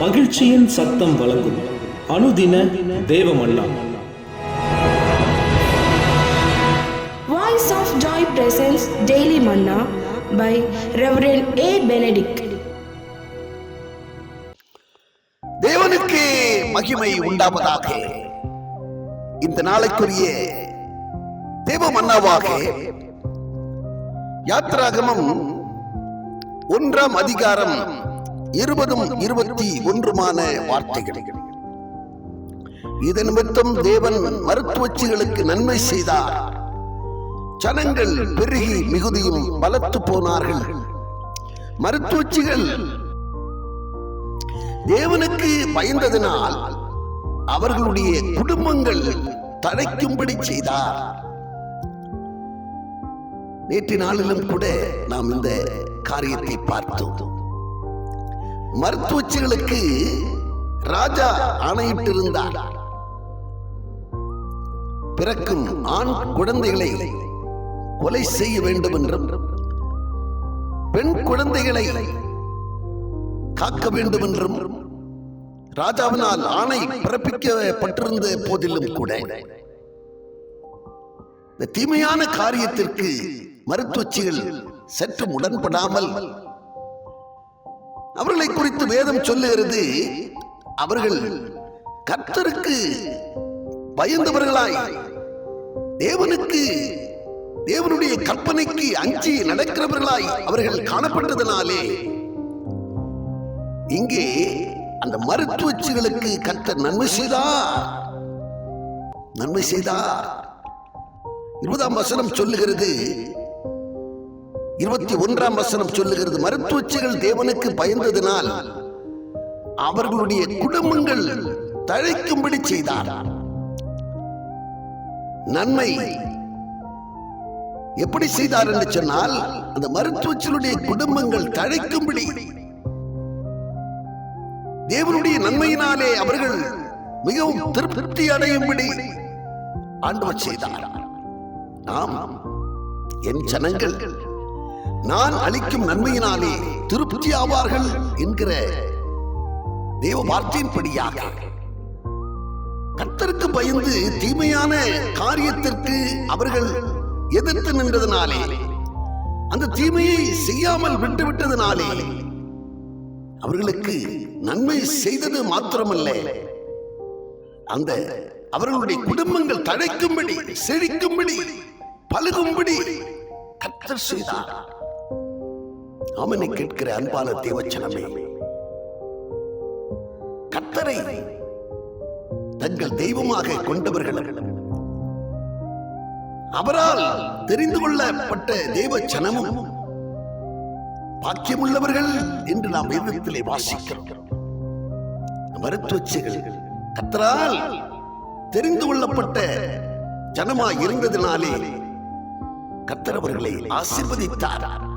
மகிழ்ச்சியின் சத்தம் வழங்கும் அனுதின தேவமல்லா Voice of Joy presents Daily Manna by Reverend A. Benedict. தேவனுக்கு மகிமை உண்டாவதாக இந்த நாளைக்குரிய தேவ மன்னாவாக யாத்ராகமம் ஒன்றாம் அதிகாரம் இருபதும் இருபத்தி ஒன்றுமான வார்த்தைகள். இதன் நிமித்தம் தேவன் மருத்துவச்சிகளுக்கு நன்மை செய்தார். ஜனங்கள் பெருகி மிகுதியும் பலத்து போனார்கள். மருத்துவச்சிகள் தேவனுக்கு பயந்ததினால் அவர்களுடைய குடும்பங்கள் தழைக்கும்படி செய்தார். நேற்று நாளிலும் கூட நாம் இந்த காரியத்தை பார்த்தோம். மருத்துவச்சிகளுக்கு ராஜா ஆணையிட்டிருந்தார். பிறக்கும் ஆண் குழந்தைகளை கொலை செய்ய வேண்டும் என்றும் பெண் குழந்தைகளை காக்க வேண்டும் என்றும் ராஜாவினால் ஆணை பிறப்பிக்கப்பட்டிருந்த போதிலும் கூட இந்த தீமையான காரியத்திற்கு மருத்துவச்சிகள் சற்று உடன்படாமல் அவர்களை குறித்து வேதம் சொல்லுகிறது அவர்கள் கர்த்தருக்கு பயந்தவர்களாய் தேவனுக்கு தேவனுடைய கற்பனைக்கு அஞ்சி நடக்கிறவர்களாய் அவர்கள் காணப்பட்டதனாலே இங்கே அந்த மருத்துவச்சிகளுக்கு கர்த்தர் நன்மை செய்தா நன்மை செய்தா இருபதாம் வசனம் சொல்லுகிறது இருபத்தி ஒன்றாம் வசனம் சொல்லுகிறது மருத்துவச்சிகள் தேவனுக்கு பயந்ததினால் அவர்களுடைய குடும்பங்கள் தழைக்கும்படி செய்தார். நன்மை எப்படி செய்தார் என்று சொன்னால் அந்த மருத்துவச்சிகளுடைய குடும்பங்கள் தழைக்கும்படி. தேவனுடைய நன்மையினாலே அவர்கள் மிகவும் திருப்தி அடையும்படி ஆண்டவர் செய்தார். ஆமாம் என் ஜனங்கள் நான் அளிக்கும் நன்மையினாலே திருப்தி ஆவார்கள் என்கிற தேவ வார்த்தையின்படியாக. கத்தருக்கு பயந்து தீமையான காரியத்திற்கு அவர்கள் எதிர்த்து நின்றதனாலே அந்த தீமையை செய்யாமல் விட்டுவிட்டதனாலே அவர்களுக்கு நன்மை செய்தது மாத்திரமல்ல. அந்த அவர்களுடைய குடும்பங்கள் தழைக்கும்படி செழிக்கும்படி பழுகும்படி கத்தர் செய்தார். அவனை கேட்கிற அன்பான தேவச்சனமே. கத்தரை தங்கள் தெய்வமாக கொண்டவர்கள் அவரால் தெரிந்து கொள்ளப்பட்ட தேவ சனமும் பாக்கியமுள்ளவர்கள் என்று நாம் வேதத்திலே வாசிக்கிறோம். மருத்துவச்சிகள் கத்தரால் தெரிந்து கொள்ளப்பட்ட ஜனமாய் இருந்ததினாலே கத்தர் அவர்களை ஆசீர்வதித்தார்.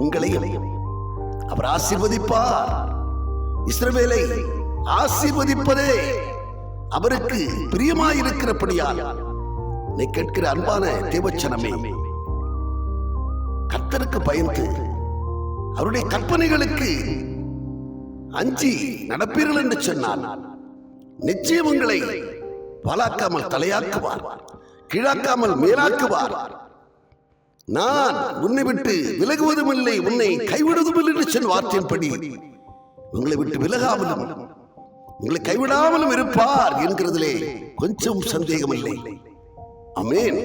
உங்களையும் அவர் ஆசிர்வதிப்பார். இஸ்ரவேலை ஆசிர்வதிப்பதே அவருக்கு பிரியமாயிருக்கிறபடியால் நீ கேட்கிற அன்பான தேவச்சனமே கத்தருக்கு பயந்து அவருடைய கற்பனைகளுக்கு அஞ்சி நடப்பீர்கள் என்று சொன்னான் நிச்சயம் உங்களை பலாக்காமல் தலையாக்குவார் கீழாக்காமல் மேலாக்குவார். நான் உன்னை விட்டு விலகுவதும் இல்லை உன்னை கைவிடுவதும் இல்லை என்று சொன்ன வார்த்தையின்படி உங்களை விட்டு விலகாமலும் உங்களை கைவிடாமலும் இருப்பார் என்கிறதிலே கொஞ்சம் சந்தேகம் இல்லை அமேன்